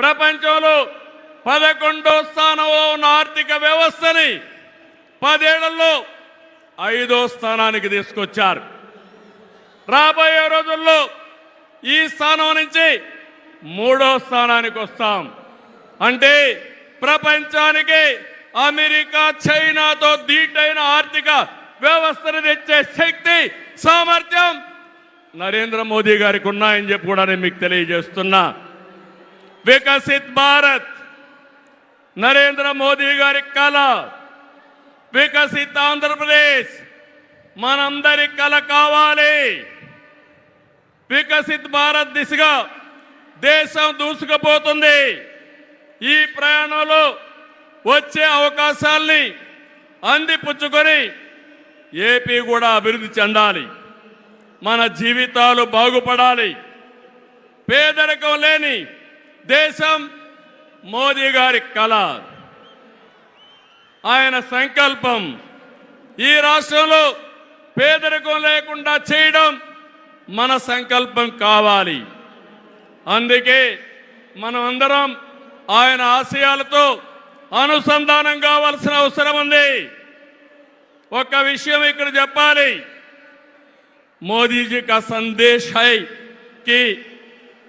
ప్రపంచంలో పదకొండో స్థానంలో ఉన్న ఆర్థిక వ్యవస్థని పదేళ్ళలో ఐదో స్థానానికి తీసుకొచ్చారు. రాబోయే రోజుల్లో ఈ స్థానం నుంచి మూడో స్థానానికి వస్తాం. అంటే ప్రపంచానికి అమెరికా చైనాతో ధీటైన ఆర్థిక వ్యవస్థను తెచ్చే శక్తి సామర్థ్యం నరేంద్ర మోదీ గారికి ఉన్నాయని చెప్పి కూడా నేను మీకు తెలియజేస్తున్నా. వికసిత్ భారత్. నరేంద్ర మోదీ గారి కళ. వికసిత్ ఆంధ్రప్రదేశ్. మనందరి కళ కావాలి. వికసిత్ భారత్ దిశగా దేశం దూసుకుపోతుంది. ఈ ప్రయాణంలో వచ్చే అవకాశాల్ని అందిపుచ్చుకొని ఏపీ కూడా అభివృద్ధి చెందాలి. మన జీవితాలు బాగుపడాలి. పేదరికం లేని దేశం మోదీ గారి కళ. ఆయన సంకల్పం ఈ రాష్ట్రంలో పేదరికం లేకుండా చేయడం మన సంకల్పం కావాలి. అందుకే మనం అందరం ఆయన ఆశయాలతో అనుసంధానం కావాల్సిన అవసరం ఉంది. ఒక విషయం ఇక్కడ చెప్పాలి. మోదీజీ కా సందేశ్ హై కి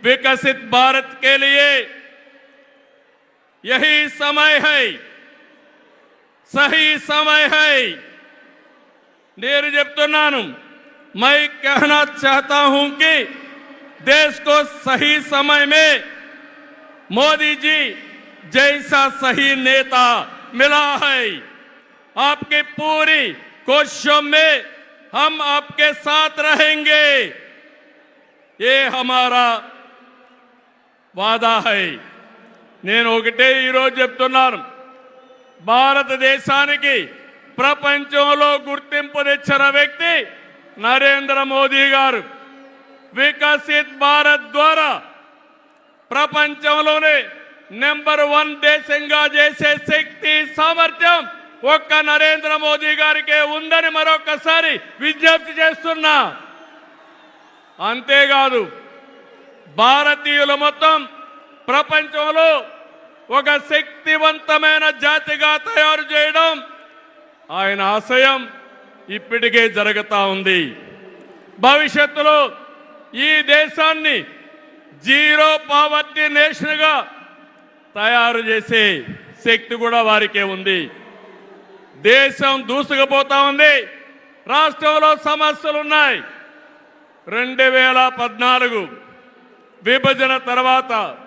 विकसित भारत के लिए यही समय है सही समय है నేను చెప్తున్నాను मैं कहना चाहता हूं कि देश को सही समय में मोदी जी जैसा सही नेता मिला है आपकी पूरी कोशिशों में हम आपके साथ रहेंगे ये हमारा వాదా హై నేను ఒకటే ఈరోజు చెప్తున్నాను. భారతదేశానికి ప్రపంచంలో గుర్తింపు తెచ్చిన వ్యక్తి నరేంద్ర మోదీ గారు. వికసిత్ భారత్ ద్వారా ప్రపంచంలోనే నెంబర్ వన్ దేశంగా చేసే శక్తి సామర్థ్యం ఒక్క నరేంద్ర మోదీ గారికే ఉందని మరొకసారి విజ్ఞప్తి చేస్తున్నా. అంతేకాదు భారతీయులు మొత్తం ప్రపంచంలో ఒక శక్తివంతమైన జాతిగా తయారు చేయడం ఆయన ఆశయం ఇప్పటికే జరుగుతూ ఉంది. భవిష్యత్తులో ఈ దేశాన్ని జీరో పావర్టీ నేషన్గా తయారు చేసే శక్తి కూడా వారికే ఉంది. దేశం దూసుకుపోతా ఉంది. రాష్ట్రంలో సమస్యలు ఉన్నాయి రెండు వేల పద్నాలుగు విభజన తర్వాత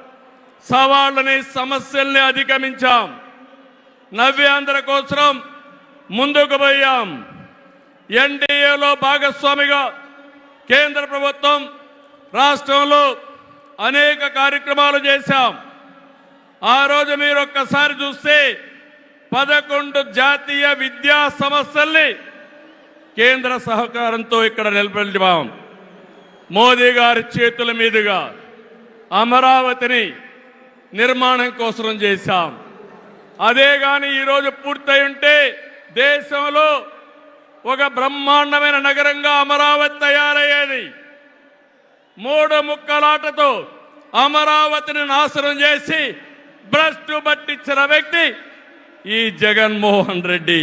సవాళ్ళని సమస్యల్ని అధిగమించాం. నవ్యాంధ్ర కోసం ముందుకు పోయాం. ఎన్డీఏలో భాగస్వామిగా కేంద్ర ప్రభుత్వం రాష్ట్రంలో అనేక కార్యక్రమాలు చేశాం. ఆ రోజు మీరు ఒక్కసారి చూస్తే పదకొండు జాతీయ విద్యా సమస్యల్ని కేంద్ర సహకారంతో ఇక్కడ నిలబెట్టాం. మోదీ గారి చేతుల మీదుగా అమరావతిని నిర్మాణం కోసం చేశాం. అదే కానీ ఈరోజు పూర్తయి ఉంటే దేశంలో ఒక బ్రహ్మాండమైన నగరంగా అమరావతి తయారయ్యేది. మూడు ముక్కలాటతో అమరావతిని నాశనం చేసి భ్రష్టు పట్టించిన వ్యక్తి ఈ జగన్మోహన్ రెడ్డి.